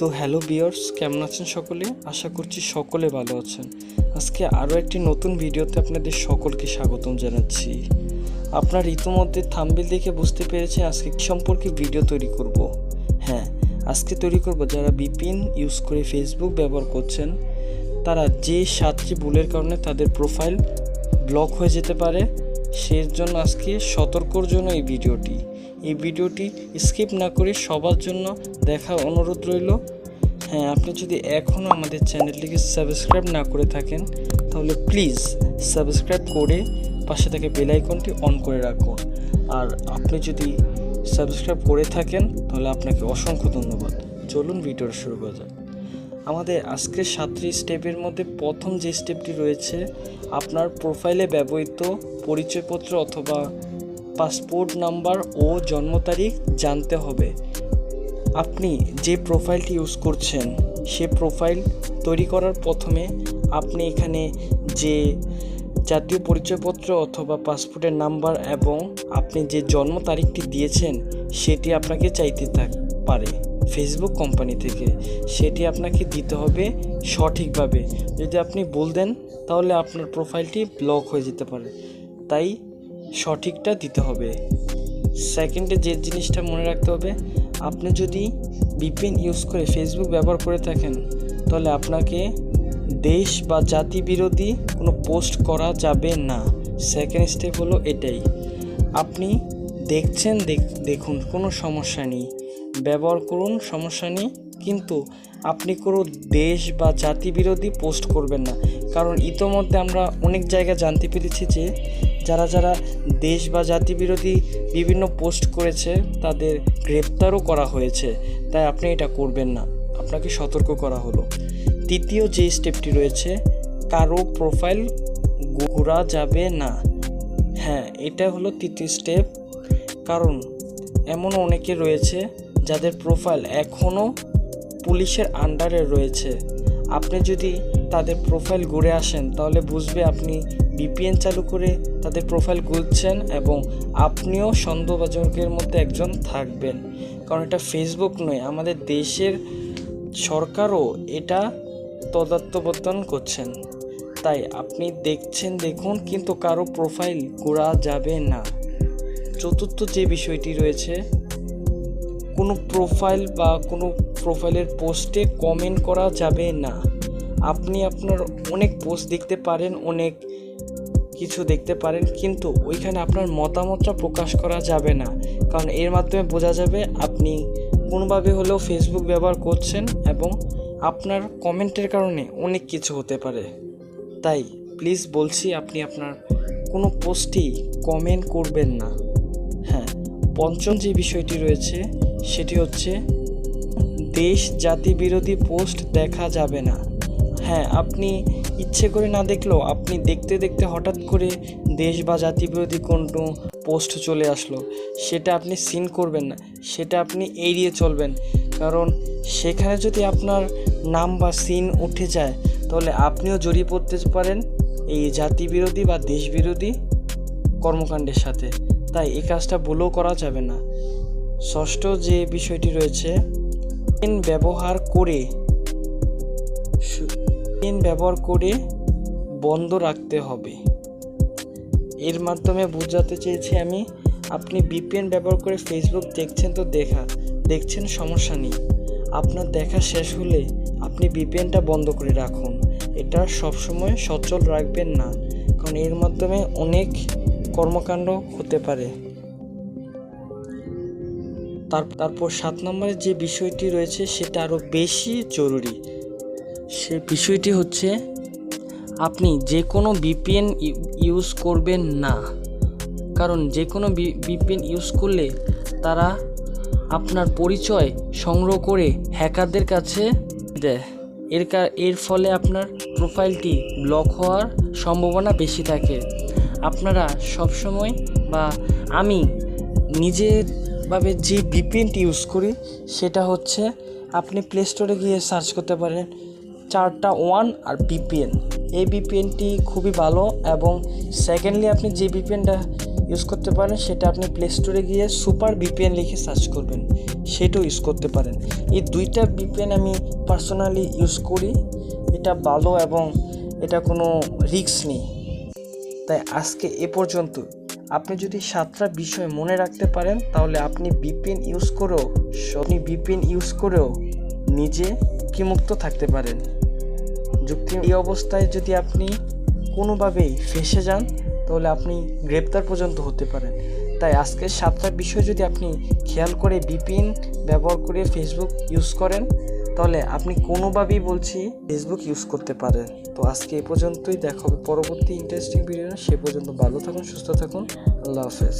তো হ্যালো বিয়ার্স কেমন আছেন সকলে? আশা করছি সকলে ভালো আছেন। আজকে আরও একটি নতুন ভিডিওতে আপনাদের সকলকে স্বাগতম জানাচ্ছি। আপনার ইতিমধ্যে থাম্বেল দেখে বুঝতে পেরেছে আজকে কী সম্পর্কে ভিডিও তৈরি করব। হ্যাঁ আজকে তৈরি করব যারা বিপিন ইউজ করে ফেসবুক ব্যবহার করছেন, তারা যে সাতটি ভুলের কারণে তাদের প্রোফাইল ব্লক হয়ে যেতে পারে। সেই জন্য আজকে সতর্কর জন্য এই ভিডিওটি। এই ভিডিওটি স্কিপ না করে সবার জন্য দেখা অনুরোধ রইল। হ্যাঁ আপনি যদি এখনও আমাদের চ্যানেলটিকে সাবস্ক্রাইব না করে থাকেন, তাহলে প্লিজ সাবস্ক্রাইব করে পাশে থেকে বেল আইকনটি অন করে রাখুন। আর আপনি যদি সাবস্ক্রাইব করে থাকেন, তাহলে আপনাকে অসংখ্য ধন্যবাদ। চলুন ভিডিওটা শুরু করা যাক। আমাদের আজকের সাতটি স্টেপের মধ্যে প্রথম যে স্টেপটি রয়েছে, আপনার প্রোফাইলে ব্যবহৃত পরিচয়পত্র অথবা পাসপোর্ট নাম্বার ও জন্ম তারিখ জানতে হবে। আপনি যে প্রোফাইলটি ইউজ করছেন, সে প্রোফাইল তৈরি করার প্রথমে আপনি এখানে যে জাতীয় পরিচয়পত্র অথবা পাসপোর্টের নাম্বার এবং আপনি যে জন্ম তারিখটি দিয়েছেন, সেটি আপনাকে চাইতে থাক, পারে। ফেসবুক কোম্পানি থেকে সেটি আপনাকে দিতে হবে সঠিকভাবে। যদি আপনি ভুল দেন, তাহলে আপনার প্রোফাইলটি ব্লক হয়ে যেতে পারে। তাই সঠিকটা দিতে হবে। সেকেন্ডে যে জিনিসটা মনে রাখতে হবে, আপনি যদি বিপিএন ইউজ করে ফেসবুক ব্যবহার করে থাকেন, তাহলে আপনাকে দেশ বা জাতি বিরোধী কোনো পোস্ট করা যাবে না। সেকেন্ড স্টেপ হলো এটাই। আপনি দেখছেন, দেখ- দেখুন, কোনো সমস্যা নেই। ব্যবহার করুন, সমস্যা নেই, কিন্তু আপনি কোনো দেশ বা জাতি বিরোধী পোস্ট করবেন না। কারণ ইতোমধ্যে আমরা অনেক জায়গায় জানতে পেরেছি যে যারা যারা দেশ বা জাতি বিরোধী বিভিন্ন পোস্ট করেছে, তাদের গ্রেপ্তারও করা হয়েছে। তাই আপনি এটা করবেন না। আপনাকে সতর্ক করা হলো। তৃতীয় যে স্টেপটি রয়েছে, কারও প্রোফাইল ঘোরা যাবে না। হ্যাঁ এটা হলো তৃতীয় স্টেপ। কারণ এমন অনেকে রয়েছে, যাদের প্রোফাইল এখনও পুলিশের আন্ডারে রয়েছে। আপনি যদি তাদের প্রোফাইল ঘুরে আসেন, তাহলে বুঝবে আপনি বিপিএন চালু করে তাদের প্রোফাইল ঘুরছেন এবং আপনিও সন্দেহভাজকের মধ্যে একজন থাকবেন। কারণ এটা ফেসবুক নয়, আমাদের দেশের সরকারও এটা তদাত্তবর্তন করছেন। তাই আপনি দেখছেন, দেখুন, কিন্তু কারও প্রোফাইল করা যাবে না। চতুর্থ যে বিষয়টি রয়েছে, কোনো প্রোফাইল বা কোনো প্রোফাইলের পোস্টে কমেন্ট করা যাবে না। আপনি আপনার অনেক পোস্ট দেখতে পারেন, অনেক কিছু দেখতে পারেন, কিন্তু ওইখানে আপনার মতামতটা প্রকাশ করা যাবে না। কারণ এর মাধ্যমে বোঝা যাবে আপনি কোনোভাবে হলেও ফেসবুক ব্যবহার করছেন এবং আপনার কমেন্টের কারণে অনেক কিছু হতে পারে। তাই প্লিজ বলছি, আপনি আপনার কোনো পোস্টই কমেন্ট করবেন না। হ্যাঁ পঞ্চম যে বিষয়টি রয়েছে, সেটি হচ্ছে দেশ জাতি বিরোধী পোস্ট দেখা যাবে না। হ্যাঁ আপনি ইচ্ছে করে না দেখলেও আপনি দেখতে দেখতে হঠাৎ করে দেশ বা জাতি বিরোধী কোনো পোস্ট চলে আসলো, সেটা আপনি সিন করবেন না, সেটা আপনি এড়িয়ে চলবেন। কারণ সেখানে যদি আপনার নাম বা সিন উঠে যায়, তাহলে আপনিও জড়িয়ে পড়তে পারেন এই জাতি বিরোধী বা দেশ বিরোধী কর্মকাণ্ডের সাথে। তাই এই কাজটা ভুলেও করা যাবে না। ষষ্ঠ যে বিষয়টি রয়েছে, ব্যবহার করে পেন ব্যবহার করে বন্ধ রাখতে হবে। এর মাধ্যমে বোঝাতে চেয়েছি আমি, আপনি বিপিএন ব্যবহার করে ফেসবুক দেখছেন তো দেখা, দেখছেন সমস্যা নেই। আপনার দেখা শেষ হলে আপনি বিপিএনটা বন্ধ করে রাখুন। এটা সবসময় সচল রাখবেন না, কারণ এর মাধ্যমে অনেক কর্মকাণ্ড হতে পারে। তার, তারপর সাত নম্বরের যে বিষয়টি রয়েছে সেটা আরও বেশি জরুরি। সে বিষয়টি হচ্ছে, আপনি যে কোনো বিপিএন ইউজ করবেন না। কারণ যে কোনো বিপিএন ইউজ করলে তারা আপনার পরিচয় সংগ্রহ করে হ্যাকারদের কাছে দেয়। এর এর ফলে আপনার প্রোফাইলটি ব্লক হওয়ার সম্ভাবনা বেশি থাকে। আপনারা সবসময় বা আমি নিজেরভাবে যে বিপিএনটি ইউজ করি, সেটা হচ্ছে আপনি প্লে স্টোরে গিয়ে সার্চ করতে পারেন চারটা ওয়ান আর বিপিএন এই বিপিএনটি খুবই ভালো এবং সেকেন্ডলি আপনি যে বিপিএনটা ইউজ করতে পারেন, সেটা আপনি প্লে স্টোরে গিয়ে সুপার বিপিএন লিখে সার্চ করবেন। সেটাও ইউজ করতে পারেন। এই দুইটা ভিপিএন আমি পার্সোনালি ইউজ করি। এটা ভালো এবং এটা কোনো রিস্ক নেই। তাই আজকে এ পর্যন্ত আপনি যদি সাতটা বিষয় মনে রাখতে পারেন, তাহলে আপনি বিপিএন ইউজ করেও, আপনি বিপিএন ইউজ করেও নিজে মুক্ত থাকতে পারেন। যুক্তি এই অবস্থায় যদি আপনি কোনোভাবেই ফেসে যান, তাহলে আপনি গ্রেপ্তার পর্যন্ত হতে পারেন। তাই আজকের সাতটা বিষয় যদি আপনি খেয়াল করে বিপিন ব্যবহার করে ফেসবুক ইউজ করেন, তাহলে আপনি কোনোভাবেই বলছি ফেসবুক ইউজ করতে পারেন। তো আজকে এ পর্যন্তই, দেখা হবে পরবর্তী ইন্টারেস্টিং ভিডিও সে পর্যন্ত ভালো থাকুন, সুস্থ থাকুন। আল্লাহ হাফেজ।